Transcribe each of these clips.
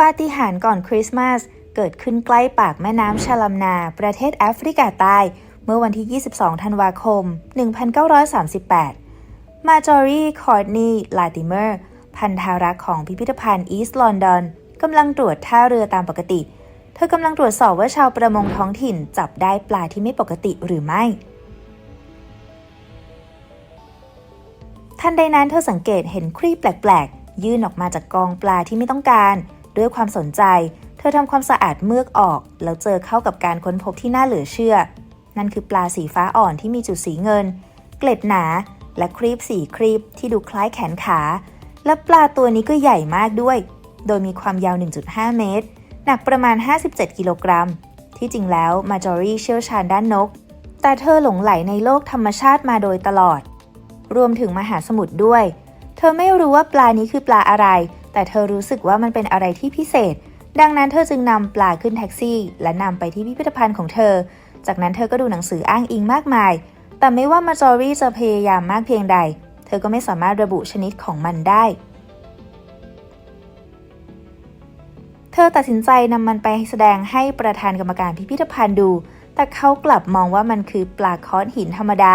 ปาฏิหาริย์ก่อนคริสต์มาสเกิดขึ้นใกล้ปากแม่น้ำชาลัมนา ประเทศแอฟริกาใต้ เมื่อวันที่ 22 ธันวาคม 1938 มาจอรีคอร์ดนีลาติเมอร์ พันธารักของพิพิธภัณฑ์อีสต์ลอนดอนกำลังตรวจท่าเรือตามปกติ เธอกำลังตรวจสอบว่าชาวประมงท้องถิ่นจับได้ปลาที่ไม่ปกติหรือไม่ทันใดนั้นเธอสังเกตเห็นครีบแปลกๆ ยื่นออกมาจากกองปลาที่ไม่ต้องการ ด้วยความสนใจ เธอทำความสะอาดเมือกออก แล้วเจอเข้ากับการค้นพบที่น่าเหลือเชื่อ นั่นคือปลาสีฟ้าอ่อนที่มีจุดสีเงิน เกล็ดหนา และครีบสีครีบที่ดูคล้ายแขนขา และปลาตัวนี้ก็ใหญ่มากด้วย โดยมีความยาว 1.5 เมตร หนักประมาณ 57 กิโลกรัม ที่จริงแล้วมาจอรี่เชี่ยวชาญด้านนก แต่เธอหลงไหลในโลกธรรมชาติมาโดยตลอด รวมถึงมหาสมุทรด้วย เธอไม่รู้ว่าปลานี้คือปลาอะไร แต่เธอรู้สึกว่ามันเป็นอะไรที่พิเศษ ดังนั้นเธอจึงนำปลาขึ้นแท็กซี่ และนำไปที่พิพิธภัณฑ์ของเธอ จากนั้นเธอก็ดูหนังสืออ้างอิงมากมาย แต่ไม่ว่ามาจอรี่จะพยายามมากเพียงใด เธอก็ไม่สามารถระบุชนิดของมันได้ เธอตัดสินใจนำมันไปแสดงให้ประธานกรรมการพิพิธภัณฑ์ดู แต่เขากลับมองว่ามันคือปลาคอนหินธรรมดา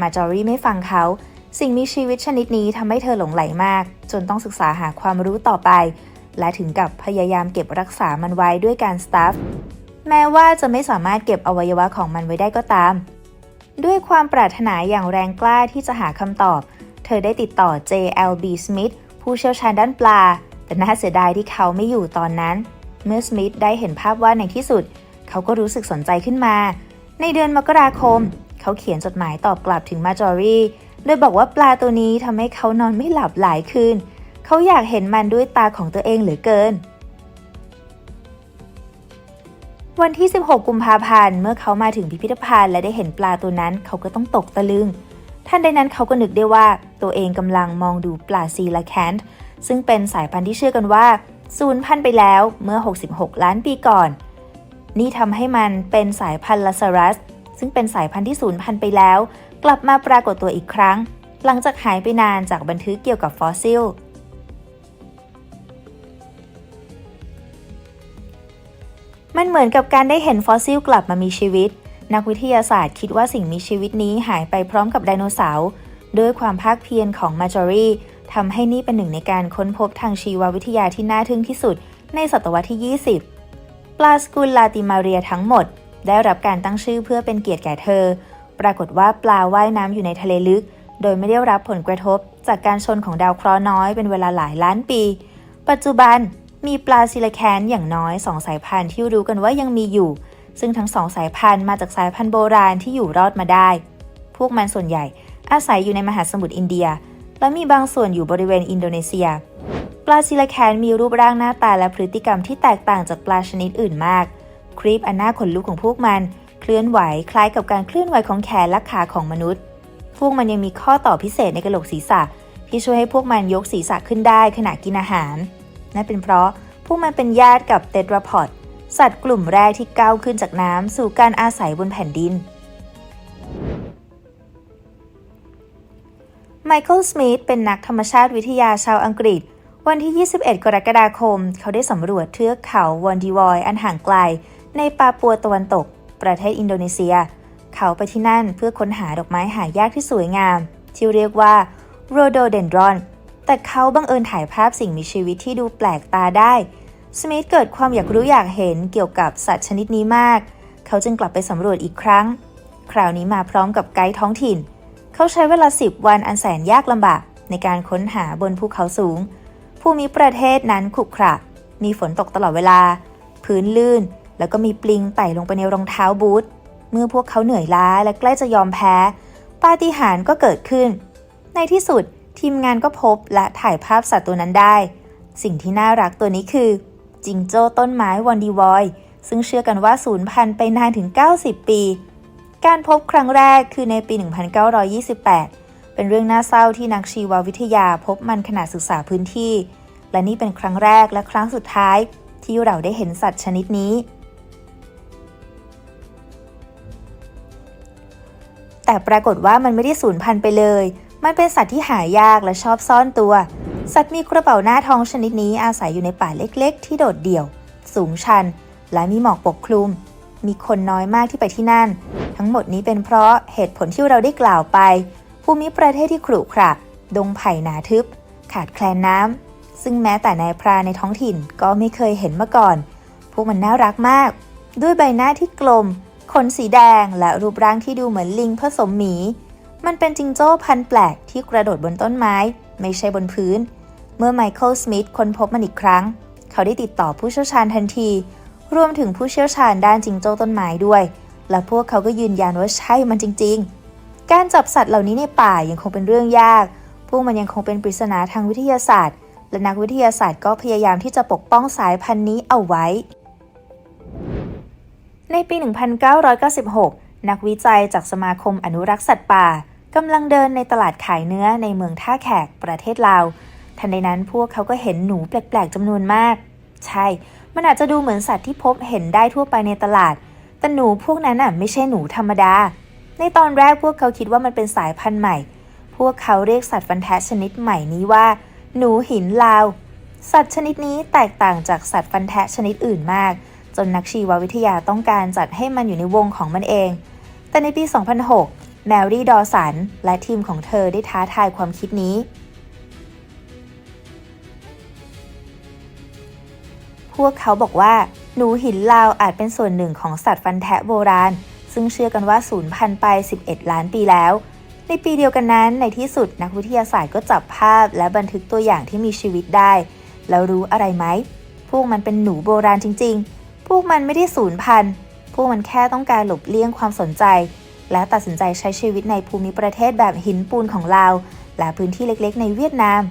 มาจอรี่ไม่ฟังเขา สิ่งมีชีวิตชนิดนี้ทำให้เธอหลงไหลมาก จนต้องศึกษาหาความรู้ต่อไป และถึงกับพยายามเก็บรักษามันไว้ด้วยการสตาฟแม้ว่าจะไม่สามารถเก็บอวัยวะของมันไว้ได้ก็ตาม ด้วยความปรารถนาอย่างแรงกล้าที่จะหาคำตอบ เธอได้ติดต่อ JLB Smith ผู้เชี่ยวชาญด้านปลา แต่น่าเสียดายที่เขาไม่อยู่ตอนนั้น เมื่อสมิธได้เห็นภาพวาดในที่สุด เขาก็รู้สึกสนใจขึ้นมา ในเดือนมกราคม เขาเขียนจดหมายตอบกลับถึงมาจอรี่ โดยบอกว่าปลาตัวนี้ทำให้เขานอนไม่หลับหลายคืน เขาอยากเห็นมันด้วยตาของตัวเองเหลือเกิน วันที่ 16 กุมภาพันธ์เมื่อเขามาถึงพิพิธภัณฑ์และได้เห็นปลาตัวนั้นเขาก็ต้องตกตะลึงท่านใดนั้นเขาก็นึกได้ว่าตัวเองกำลังมองดูปลาซีลาแคนต์ซึ่งเป็นสายพันธุ์ที่เชื่อกันว่าสูญพันธุ์ไปแล้วเมื่อ 66 ล้านปีก่อน นี่ทำให้มันเป็นสายพันธุ์ลาซารัส ซึ่งเป็นสายพันธุ์ที่สูญพันธุ์ไปแล้ว กลับมาปรากฏตัวอีกครั้ง หลังจากหายไปนานจากบันทึกเกี่ยวกับฟอสซิล มันเหมือนกับการได้เห็นฟอสซิลกลับมามีชีวิต นักวิทยาศาสตร์คิดว่าสิ่งมีชีวิตนี้หายไปพร้อมกับไดโนเสาร์ด้วยความภาคเพียรของมาจอรีทำให้นี่เป็นหนึ่งในการค้นพบทางชีววิทยาที่น่าทึ่งที่สุด ในศตวรรษที่ 20 ปลาสกุลลาติมาเรียทั้งหมด ได้รับการตั้งชื่อเพื่อเป็นเกียรติแก่เธอ ปรากฏว่าปลาว่ายน้ำอยู่ในทะเลลึก โดยไม่ได้รับผลกระทบ จากการชนของดาวเคราะห์น้อยเป็นเวลาหลายล้านปี ปัจจุบันมีปลาซิลิแคนอย่างน้อยสองสายพันธุ์ที่รู้กันว่ายังมีอยู่ ซึ่งทั้งสองสายพันธุ์มาจากสายพันธุ์โบราณที่อยู่รอดมาได้ พวกมันส่วนใหญ่อาศัยอยู่ในมหาสมุทรอินเดีย และมีบางส่วนอยู่บริเวณอินโดนีเซีย ปลาซิลิแคนมีรูปร่างหน้าตาและพฤติกรรมที่แตกต่างจากปลาชนิดอื่นมาก ครีปอันน่าขนลุกของพวกมัน เคลื่อนไหวคล้ายกับการเคลื่อนไหวของแขนและขาของมนุษย์ พวกมันยังมีข้อต่อพิเศษในกระโหลกศีรษะ ที่ช่วยให้พวกมันยกศีรษะขึ้นได้ขณะกินอาหาร นั่นเป็นเพราะพวกมันเป็นญาติกับเตตราพอดสัตว์กลุ่มแรกที่ก้าวขึ้นจากน้ำสู่การอาศัยบนแผ่นดินไมเคิล สมิธ เป็นนักธรรมชาติวิทยาชาวอังกฤษ วันที่ 21 กรกฎาคม เขาได้สำรวจเทือกเขาวอนดีวอย อันห่างไกล ในปาปัวตะวันตก ประเทศอินโดนีเซีย เขาไปที่นั่นเพื่อค้นหาดอกไม้หายากที่สวยงาม ที่เรียกว่าโรโดเดนดรอน แต่เขาบังเอิญถ่ายภาพสิ่งมีชีวิตที่ดูแปลกตาได้ สมิธเกิดความอยากรู้อยากเห็นเกี่ยวกับสัตว์ชนิดนี้มาก เขาจึงกลับไปสำรวจอีกครั้ง คราวนี้มาพร้อมกับไกด์ท้องถิ่น เขาใช้เวลา 10 วันอันแสนยากลำบากในการค้นหาบนภูเขาสูง ภูมิประเทศนั้นขรุขระ มีฝนตกตลอดเวลา พื้นลื่น แล้วก็มีปลิงไต่ลงไปในรองเท้าบูทเมื่อพวกเขาเหนื่อยล้าและใกล้จะยอมแพ้ปาฏิหาริย์ก็เกิดขึ้น ในที่สุดทีมงานก็พบและถ่ายภาพสัตว์ตัวนั้นได้ สิ่งที่น่ารักตัวนี้คือ จิงโจ้ต้นไม้วันดีวอยซึ่งเชื่อกันว่าสูญพันธุ์ไปนานถึง 90 ปี การพบครั้งแรกคือในปี 1928 เป็นเรื่องน่าเศร้าที่นักชีววิทยาพบมันขณะศึกษาพื้นที่ และนี่เป็นครั้งแรกและครั้งสุดท้าย ที่เราได้เห็นสัตว์ชนิดนี้ แต่ปรากฏว่ามันไม่ได้สูญพันธุ์ไปเลย มันเป็นสัตว์ที่หายากและชอบซ่อนตัว สัตว์มีกระเป๋าหน้าท้องชนิดนี้อาศัยอยู่ในป่าเล็กๆ ที่โดดเดี่ยว สูงชัน และมีหมอกปกคลุม มีคนน้อยมากที่ไปที่นั่น ทั้งหมดนี้เป็นเพราะเหตุผลที่เราได้กล่าวไป ภูมิประเทศที่ขรุขระ ดงไผ่หนาทึบ ขาดแคลนน้ำ ซึ่งแม้แต่นายพรานในท้องถิ่นก็ไม่เคยเห็นมาก่อน พวกมันน่ารักมาก ด้วยใบหน้าที่กลม ขนสีแดงและรูปร่างที่ดูเหมือนลิงผสมหมี มันเป็นจิงโจ้พันธุ์แปลกที่กระโดดบนต้นไม้ ไม่ใช่บนพื้น เมื่อไมเคิลสมิธค้นพบมันอีกครั้ง เขาได้ติดต่อผู้เชี่ยวชาญทันที รวมถึงผู้เชี่ยวชาญด้านจิงโจ้ต้นไม้ด้วย และพวกเขาก็ยืนยันว่าใช่มันจริง ๆ การจับสัตว์เหล่านี้ในป่ายังคงเป็นเรื่องยาก พวกมันยังคงเป็นปริศนาทางวิทยาศาสตร์ และนักวิทยาศาสตร์ก็พยายามที่จะปกป้องสายพันธุ์นี้เอาไว้ ในปี 1996 นักวิจัยจากสมาคมอนุรักษ์สัตว์ป่ากำลังเดินในตลาดขายเนื้อในเมืองท่าแขกประเทศลาว ทันใดนั้นพวกเขาก็เห็นหนูแปลกๆจำนวนมาก ใช่ มันอาจจะดูเหมือนสัตว์ที่พบเห็นได้ทั่วไปในตลาด แต่หนูพวกนั้นน่ะไม่ใช่หนูธรรมดา ในตอนแรกพวกเขาคิดว่ามันเป็นสายพันธุ์ใหม่ พวกเขาเรียกสัตว์ฟันแทะชนิดใหม่นี้ว่า หนูหินลาว สัตว์ชนิดนี้แตกต่างจากสัตว์ฟันแทะชนิดอื่นมาก จนนักชีววิทยาต้องการจัดให้มันอยู่ในวงของมันเอง แต่ในปี 2006 แมรี่ดอสัน และทีมของเธอได้ท้าทายความคิดนี้ พวกเขาบอกว่า หนูหินลาวอาจเป็นส่วนหนึ่งของสัตว์ฟันแทะโบราณ ซึ่งเชื่อกันว่าสูญพันธุ์ไป 11 ล้านปีแล้วในปีเดียวกันนั้น ในที่สุดนักวิทยาศาสตร์ก็จับภาพและบันทึกตัวอย่างที่มีชีวิตได้ แล้วรู้อะไรไหม พวกมันเป็นหนูโบราณจริงๆ พวกมันไม่ได้สูญพันธุ์ พวกมันแค่ต้องการหลบเลี่ยงความสนใจ และตัดสินใจใช้ชีวิตในภูมิประเทศแบบหินปูนของลาว และพื้นที่เล็กๆ ในเวียดนาม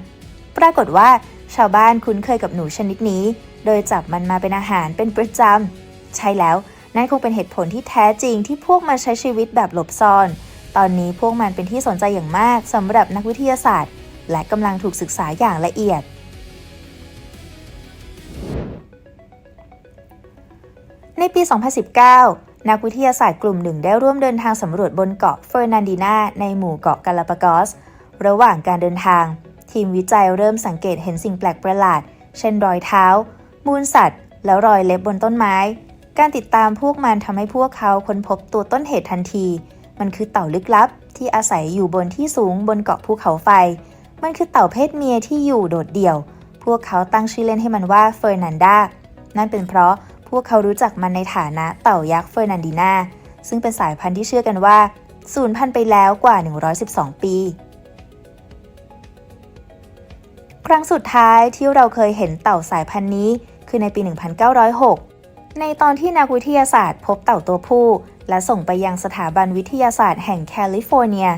ปรากฏว่าชาวบ้านคุ้นเคยกับหนูชนิดนี้ โดยจับมันมาเป็นอาหารเป็นประจำ ใช่แล้ว นั่นคงเป็นเหตุผลที่แท้จริงที่พวกมันใช้ชีวิตแบบหลบซ่อน ตอนนี้พวกมันเป็นที่สนใจอย่างมากสำหรับนักวิทยาศาสตร์ และกำลังถูกศึกษาอย่างละเอียด ในปี 2019 นักวิทยาศาสตร์กลุ่มหนึ่งได้ร่วมเดินทางสำรวจบนเกาะเฟอร์นันดีนาในหมู่เกาะกาลาปากอส ระหว่างการเดินทาง ทีมวิจัยเริ่มสังเกตเห็นสิ่งแปลกประหลาด เช่นรอยเท้า มูลสัตว์ แล้วรอยเล็บบนต้นไม้ การติดตามพวกมันทำให้พวกเขาค้นพบตัวต้นเหตุทันที มันคือเต่าลึกลับ ที่อาศัยอยู่บนที่สูงบนเกาะภูเขาไฟ มันคือเต่าเพศเมียที่อยู่โดดเดี่ยว พวกเขาตั้งชื่อเล่นให้มันว่าเฟอร์นันดา นั่นเป็นเพราะ วกเขารู้จักมันในฐานะเต่ายักษ์เฟอร์นันดีนาซึ่งเป็นสายพันธุ์ที่เชื่อกันว่าสูญพันธุ์ไปแล้วกว่า 112 ปี ครั้งสุดท้ายที่เราเคยเห็นเต่าสายพันธุ์นี้ คือในปี 1906 ในตอนที่นักวิทยาศาสตร์พบเต่าตัวผู้ และส่งไปยังสถาบันวิทยาศาสตร์แห่งแคลิฟอร์เนีย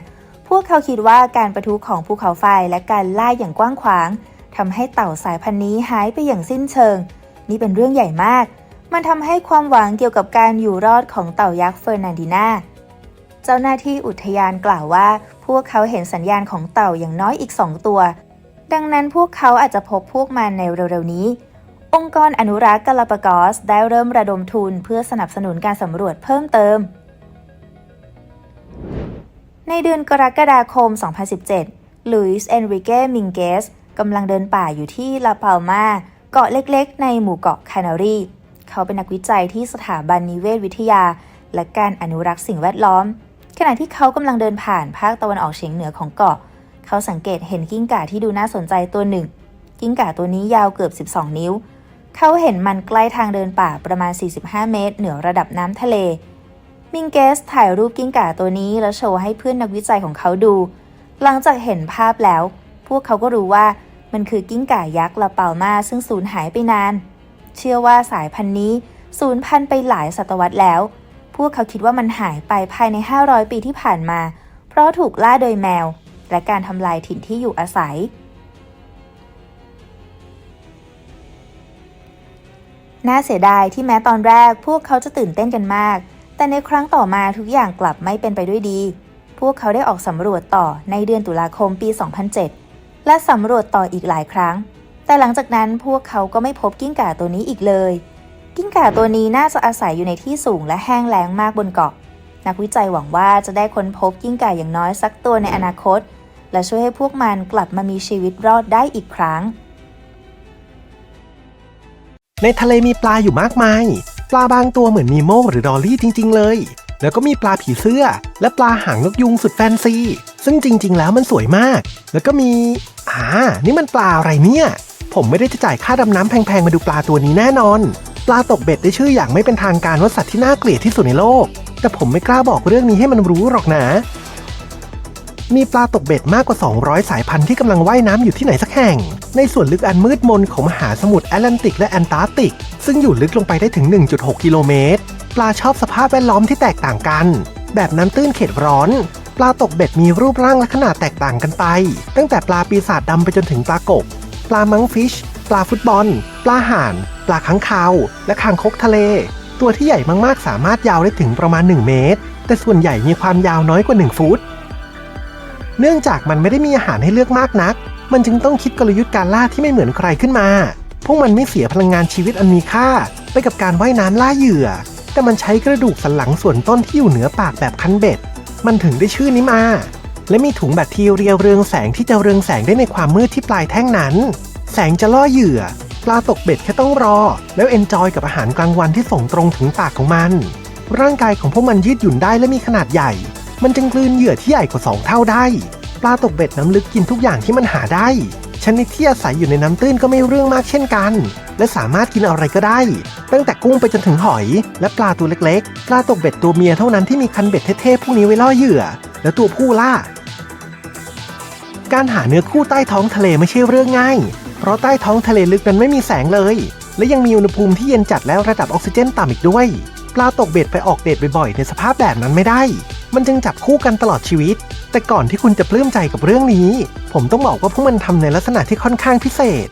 พวกเขาคิดว่าการประทุของภูเขาไฟและการล่าอย่างกว้างขวางทำให้เต่าสายพันธุ์นี้หายไปอย่างสิ้นเชิง นี่เป็นเรื่องใหญ่มาก มันทำให้ความหวังเกี่ยวกับการอยู่รอดของเต่ายักษ์เฟอร์นันดีนาเจ้าหน้าที่อุทยานกล่าวว่า พวกเขาเห็นสัญญาณของเต่าอย่างน้อยอีก2ตัว ดังนั้นพวกเขาอาจจะพบพวกมันในเร็วๆนี้ องค์กรอนุรักษ์กาลาปากอสได้เริ่มระดมทุนเพื่อสนับสนุนการสำรวจเพิ่มเติม ในเดือนกรกฎาคม 2017 ลุยส์เอนริเกมิงเกสกำลังเดินป่าอยู่ที่ลาปาลมาเกาะเล็กๆ ในหมู่เกาะคานารี เขาเป็นนักวิจัยที่สถาบันนิเวศวิทยา และการอนุรักษ์สิ่งแวดล้อม ขณะที่เขากำลังเดินผ่านภาคตะวันออกเฉียงเหนือของเกาะ เขาสังเกตเห็นกิ้งก่าที่ดูน่าสนใจตัวหนึ่ง กิ้งก่าตัวนี้ยาวเกือบ 12 นิ้ว เขาเห็นมันใกล้ทางเดินป่าประมาณ 45 เมตร เหนือระดับน้ำทะเล มิงเกสถ่ายรูปกิ้งก่าตัวนี้แล้วโชว์ให้เพื่อนนักวิจัยของเขาดู หลังจากเห็นภาพแล้ว พวกเขาก็รู้ว่ามันคือกิ้งก่ายักษ์ลาเปามาซึ่งสูญหายไปนาน เชื่อว่าสายพันธุ์นี้สูญพันธุ์ไปหลายศตวรรษแล้ว พวกเขาคิดว่ามันหายไปภายใน 500 ปีที่ผ่านมา เพราะถูกล่าโดยแมว และการทำลายถิ่นที่อยู่อาศัย น่าเสียดายที่แม้ตอนแรกพวกเขาจะตื่นเต้นกันมาก แต่ในครั้งต่อมาทุกอย่างกลับไม่เป็นไปด้วยดี พวกเขาได้ออกสำรวจต่อในเดือนตุลาคมปี 2007 และสำรวจต่ออีกหลายครั้ง แต่หลังจากนั้นพวกเขาก็ไม่พบกิ้งก่าตัวนี้อีกเลย กิ้งก่าตัวนี้น่าจะอาศัยอยู่ในที่สูงและแห้งแล้งมากบนเกาะ นักวิจัยหวังว่าจะได้ค้นพบกิ้งก่าอย่างน้อยสักตัวในอนาคต และช่วยให้พวกมันกลับมามีชีวิตรอดได้อีกครั้ง ในทะเลมีปลาอยู่มากมาย ปลาบางตัวเหมือนนีโมหรือดอลลี่จริง ๆ เลย แล้วก็มีปลาผีเสื้อ และปลาหางนกยุงสุดแฟนซี ซึ่งจริง ๆ แล้วมันสวยมาก แล้วก็มีอ่านี่มันปลาอะไรเนี่ย ผมไม่ได้จะจ่ายค่าดำน้ำแพงๆ มาดูปลาตัวนี้แน่นอน ปลาตกเบ็ดได้ชื่ออย่างไม่เป็นทางการว่าสัตว์ที่น่าเกลียดที่สุดในโลก แต่ผมไม่กล้าบอกเรื่องนี้ให้มันรู้หรอกนะ มีปลาตกเบ็ดมากกว่า 200 สายพันธุ์ที่กำลังว่ายน้ำอยู่ที่ไหนสักแห่ง ในส่วนลึกอันมืดมนของมหาสมุทรแอตแลนติกและแอนตาร์กติก ซึ่งอยู่ลึกลงไปได้ถึง 1.6 กิโลเมตร ปลาชอบสภาพแวดล้อมที่แตกต่างกัน แบบน้ำตื้นเขตร้อนปลาตกเบ็ดมีรูปร่างและขนาดแตกต่างกันไป ตั้งแต่ปลาปีศาจดำไปจนถึงปลากบ ปลามังฟิช ปลาฟุตบอล ปลาห่าน ปลาค้างคาว และคางคกทะเล ตัวที่ใหญ่มากๆ สามารถยาวได้ถึงประมาณ 1 เมตร แต่ส่วนใหญ่มีความยาวน้อยกว่า 1 ฟุต เนื่องจากมันไม่ได้มีอาหารให้เลือกมากนัก มันจึงต้องคิดกลยุทธ์การล่าที่ไม่เหมือนใครขึ้นมา พวกมันไม่เสียพลังงานชีวิตอันมีค่า ไปกับการว่ายน้ำล่าเหยื่อ แต่มันใช้กระดูกสันหลังส่วนต้นที่อยู่เหนือปากแบบคันเบ็ด มันถึงได้ชื่อนี้มา และมีถุงแบคทีเรียเรืองแสงที่จะเรืองแสงได้ในความมืดที่ปลายแท่งนั้น แสงจะล่อเหยื่อ ปลาตกเบ็ดแค่ต้องรอ แล้วเอนจอยกับอาหารกลางวันที่ส่งตรงถึงปากของมัน ร่างกายของพวกมันยืดหยุ่นได้และมีขนาดใหญ่ มันจึงกลืนเหยื่อที่ใหญ่กว่า 2 เท่าได้ ปลาตกเบ็ดน้ำลึกกินทุกอย่างที่มันหาได้ ชนิดที่อาศัยอยู่ในน้ำตื้นก็ไม่เรื่องมากเช่นกัน และสามารถกินอะไรก็ได้ ตั้งแต่กุ้งไปจนถึงหอย และปลาตัวเล็กๆ ปลาตกเบ็ดตัวเมียเท่านั้นที่มีคันเบ็ดเท่ๆพวกนี้ไว้ล่อเหยื่อ แล้วตัวผู้ล่าการหาเนื้อคู่ใต้ท้องทะเลไม่ใช่เรื่องง่าย เพราะใต้ท้องทะเลลึกนั้นไม่มีแสงเลย และยังมีอุณหภูมิที่เย็นจัดแล้วระดับออกซิเจนต่ำอีกด้วย ปลาตกเบ็ดไปออกเดทบ่อยๆ ในสภาพแบบนั้นไม่ได้ มันจึงจับคู่กันตลอดชีวิต แต่ก่อนที่คุณจะปลื้มใจกับเรื่องนี้ ผมต้องบอกว่าพวกมันทำในลักษณะที่ค่อนข้างพิเศษ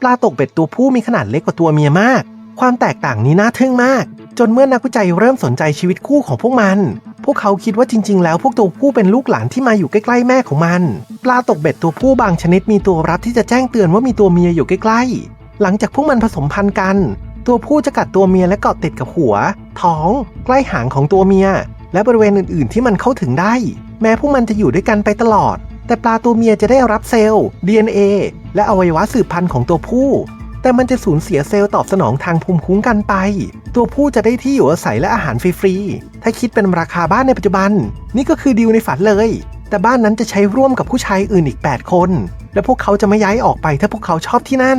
ปลาตกเบ็ดตัวผู้มีขนาดเล็กกว่าตัวเมียมาก ความแตกต่างนี้น่าทึ่งมาก จนเมื่อนักวิจัยเริ่มสนใจชีวิตคู่ของพวกมัน พวกเขาคิดว่าจริง ๆ แล้วพวกตัวผู้เป็นลูกหลานที่มาอยู่ใกล้ๆแม่ของมัน ปลาตกเบ็ดตัวผู้บางชนิดมีตัวรับที่จะแจ้งเตือนว่ามีตัวเมียอยู่ใกล้ๆ หลังจากพวกมันผสมพันธุ์กัน ตัวผู้จะกัดตัวเมียและเกาะติดกับหัว ท้อง ใกล้หางของตัวเมีย และบริเวณอื่นๆ ที่มันเข้าถึงได้ แม้พวกมันจะอยู่ด้วยกันไปตลอด แต่ปลาตัวเมียจะได้รับเซลล์ DNA และอวัยวะสืบพันธุ์ของตัวผู้ แต่มันจะสูญเสียเซลล์ตอบสนองทางภูมิคุ้มกันไป ตัวผู้จะได้ที่อยู่อาศัยและอาหารฟรีๆ ถ้าคิดเป็นราคาบ้านในปัจจุบัน นี่ก็คือดีลในฝันเลย แต่บ้านนั้นจะใช้ร่วมกับผู้ชายอื่นอีก 8 คน และพวกเขาจะไม่ย้ายออกไปถ้าพวกเขาชอบที่นั่น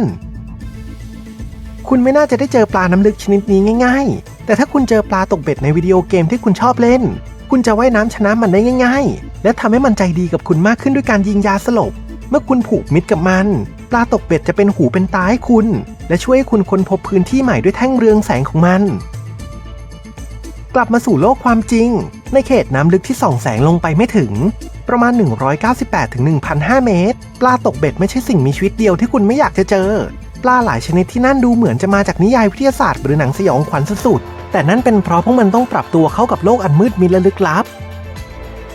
คุณไม่น่าจะได้เจอปลาน้ำลึกชนิดนี้ง่ายๆ แต่ถ้าคุณเจอปลาตกเบ็ดในวิดีโอเกมที่คุณชอบเล่น คุณจะว่ายน้ำชนะมันได้ง่าย ๆ และทำให้มันใจดีกับคุณมากขึ้นด้วยการยิงยาสลบ เมื่อคุณผูกมิตรกับมัน ปลาตกเบ็ดจะเป็นหูเป็นตาให้คุณ และช่วยให้คุณค้นพบพื้นที่ใหม่ด้วยแท่งเรืองแสงของมัน กลับมาสู่โลกความจริง ในเขตน้ำลึกที่ส่องแสงลงไปไม่ถึง ประมาณ 198ถึง1,005 เมตร ปลาตกเบ็ดไม่ใช่สิ่งมีชีวิตเดียวที่คุณไม่อยากจะเจอ ปลาหลายชนิดที่นั่นดูเหมือนจะมาจากนิยายวิทยาศาสตร์หรือหนังสยองขวัญสุดๆแต่นั่นเป็นเพราะพวกมันต้องปรับตัวเข้ากับโลกอันมืดมิดและลึกลับ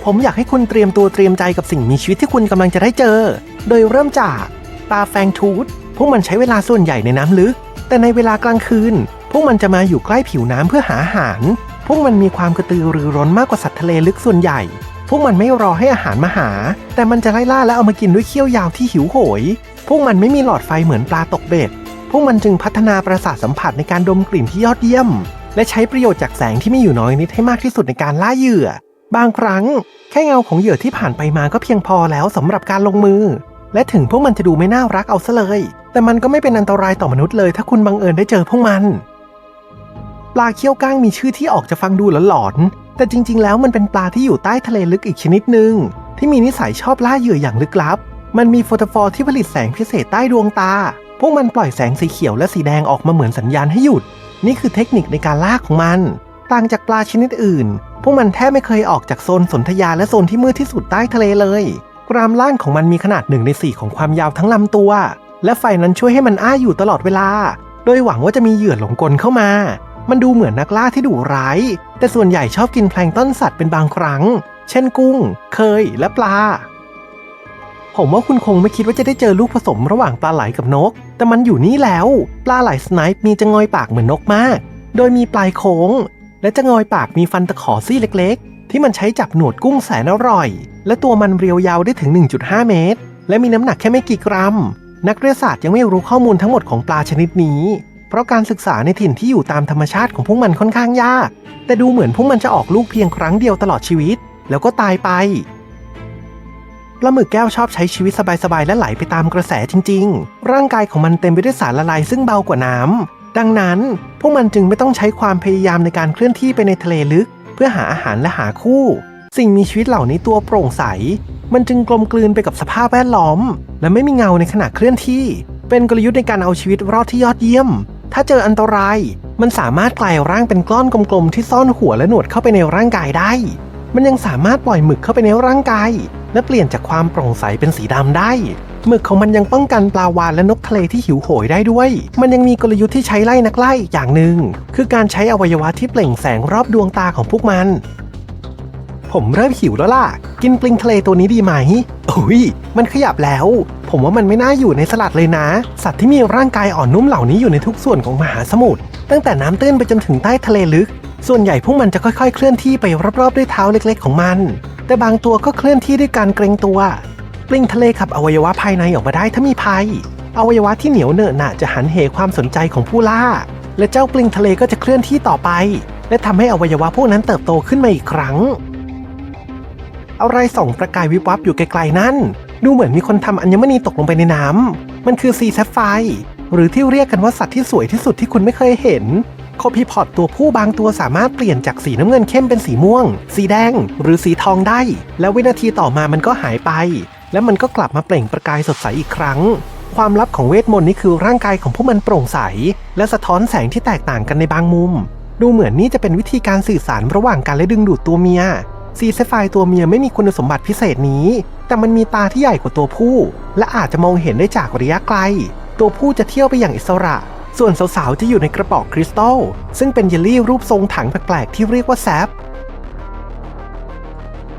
ผมอยากให้คุณเตรียมตัวเตรียมใจกับสิ่งมีชีวิตที่คุณกำลังจะได้เจอ โดยเริ่มจาก ปลาแฟงทูธพวกมันใช้เวลาส่วนใหญ่ในน้ำลึก แต่ในเวลากลางคืน พวกมันจะมาอยู่ใกล้ผิวน้ำเพื่อหาอาหาร พวกมันมีความกระตือรือร้นมากกว่าสัตว์ทะเลลึกส่วนใหญ่ พวกมันไม่รอให้อาหารมาหา แต่มันจะไล่ล่าและเอามากินด้วยเขี้ยวยาวที่หิวโหย พวกมันไม่มีหลอดไฟเหมือนปลาตกเบ็ด พวกมันจึงพัฒนาประสาทสัมผัสในการดมกลิ่นที่ยอดเยี่ยม และใช้ประโยชน์จากแสงที่มีอยู่น้อยนิดให้มากที่สุดในการล่าเหยื่อ บางครั้ง แค่เงาของเหยื่อที่ผ่านไปมาก็เพียงพอแล้วสำหรับการลงมือ และถึงพวกมันจะดูไม่น่ารักเอาซะเลย แต่มันก็ไม่เป็นอันตรายต่อมนุษย์เลยถ้าคุณบังเอิญได้เจอพวกมัน ปลาเขี้ยวก้างมีชื่อที่ออกจะฟังดูหลอนๆแต่จริง ๆ แล้วมันเป็นปลาที่อยู่ใต้ทะเลลึกอีกชนิดหนึ่งที่มีนิสัยชอบล่าเหยื่ออย่างลึกลับ มันมีโฟโตฟอร์ที่ผลิตแสงพิเศษใต้ดวงตา พวกมันปล่อยแสงสีเขียวและสีแดงออกมาเหมือนสัญญาณให้หยุด นี่คือเทคนิคในการล่าของมัน ต่างจากปลาชนิดอื่น พวกมันแทบไม่เคยออกจากโซนสนธยาและโซนที่มืดที่สุดใต้ทะเลเลย กรามล่างของมันมีขนาดหนึ่งในสี่ของความยาวทั้งลำตัว และไฟนั้นช่วยให้มันอ้าอยู่ตลอดเวลา โดยหวังว่าจะมีเหยื่อหลงกลเข้ามา มันดูเหมือนนักล่าที่ดุร้าย แต่ส่วนใหญ่ชอบกินแพลงต้นสัตว์เป็นบางครั้ง เช่นกุ้ง เคย และปลา ผมว่าคุณคงไม่คิดว่าจะได้เจอลูกผสมระหว่างปลาไหลกับนก แต่มันอยู่นี่แล้ว ปลาไหลสไนป์มีจะงอยปากเหมือนนกมาก โดยมีปลายโค้ง และจะงอยปากมีฟันตะขอซี่เล็ก ที่มันใช้จับหนวดกุ้งแสนอร่อย และตัวมันเรียวยาวได้ถึง 1.5 เมตร และมีน้ำหนักแค่ไม่กี่กรัม นักวิทยาศาสตร์ยังไม่รู้ข้อมูลทั้งหมดของปลาชนิดนี้ เพราะการศึกษาในถิ่นที่อยู่ตามธรรมชาติของพวกมันค่อนข้างยาก แต่ดูเหมือนพวกมันจะออกลูกเพียงครั้งเดียวตลอดชีวิต แล้วก็ตายไปปลาหมึกแก้วชอบใช้ชีวิตสบายๆและไหลไปตามกระแสจริง ๆ ร่างกายของมันเต็มไปด้วยสารละลายซึ่งเบากว่าน้ำดังนั้น พวกมันจึงไม่ต้องใช้ความพยายามในการเคลื่อนที่ไปในทะเลลึก เพื่อหาอาหารและหาคู่ สิ่งมีชีวิตเหล่านี้ตัวโปร่งใส มันจึงกลมกลืนไปกับสภาพแวดล้อม และไม่มีเงาในขณะเคลื่อนที่ เป็นกลยุทธ์ในการเอาชีวิตรอดที่ยอดเยี่ยม ถ้าเจออันตราย มันสามารถกลายร่างเป็นก้อนกลมๆที่ซ่อนหัวและหนวดเข้าไปในร่างกายได้ มันยังสามารถปล่อยหมึกเข้าไปในร่างกาย และเปลี่ยนจากความโปร่งใสเป็นสีดำได้ หมึกของมันยังป้องกันปลาวาฬและนกทะเลที่หิวโหยได้ด้วย มันยังมีกลยุทธ์ที่ใช้ไล่นักไล่อีกอย่างหนึ่งคือการใช้อวัยวะที่เปล่งแสงรอบดวงตาของพวกมัน ผมเริ่มหิวแล้วล่ะ กินปลิงทะเลตัวนี้ดีไหมโอ้ยมันขยับแล้ว ผมว่ามันไม่น่าอยู่ในสลัดเลยนะ สัตว์ที่มีร่างกายอ่อนนุ่มเหล่านี้อยู่ในทุกส่วนของมหาสมุทรตั้งแต่น้ำตื้นไปจนถึงใต้ทะเลลึก ส่วนใหญ่พวกมันจะค่อยๆ เคลื่อนที่ไปรอบๆด้วยเท้าเล็ก ๆ ของมัน แต่บางตัวก็เคลื่อนที่ด้วยการเกรงตัว ปลิงทะเลขับอวัยวะภายในออกมาได้ถ้ามีภัย อวัยวะที่เหนียวเนอะหนะจะหันเหความสนใจของผู้ล่า และเจ้าปลิงทะเลก็จะเคลื่อนที่ต่อไป และทำให้อวัยวะพวกนั้นเติบโตขึ้นมาอีกครั้ง อะไรส่องประกายวิบวับอยู่ไกลๆนั่น ดูเหมือนมีคนทำอัญมณีตกลงไปในน้ำมันคือซีแซฟไฟร์หรือที่เรียกกันว่าสัตว์ที่สวยที่สุดที่คุณไม่เคยเห็นโคพีพอดตัวผู้บางตัวสามารถเปลี่ยนจากสีน้ำเงินเข้มเป็นสีม่วง สีแดง หรือสีทองได้ แล้ววินาทีต่อมามันก็หายไป แล้วมันก็กลับมาเปล่งประกายสดใสอีกครั้ง ความลับของเวทมนต์นี้คือร่างกายของพวกมันโปร่งใส และสะท้อนแสงที่แตกต่างกันในบางมุม ดูเหมือนนี่จะเป็นวิธีการสื่อสารระหว่างกันและดึงดูดตัวเมียซีเซฟายตัวเมียไม่มีคุณสมบัติพิเศษนี้ แต่มันมีตาที่ใหญ่กว่าตัวผู้ และอาจจะมองเห็นได้จากระยะไกล ตัวผู้จะเที่ยวไปอย่างอิสระ ส่วนสาวๆจะอยู่ในกระป๋องคริสตัลซึ่งเป็นเยลลี่รูปทรงถังแปลกๆที่เรียกว่าแซฟ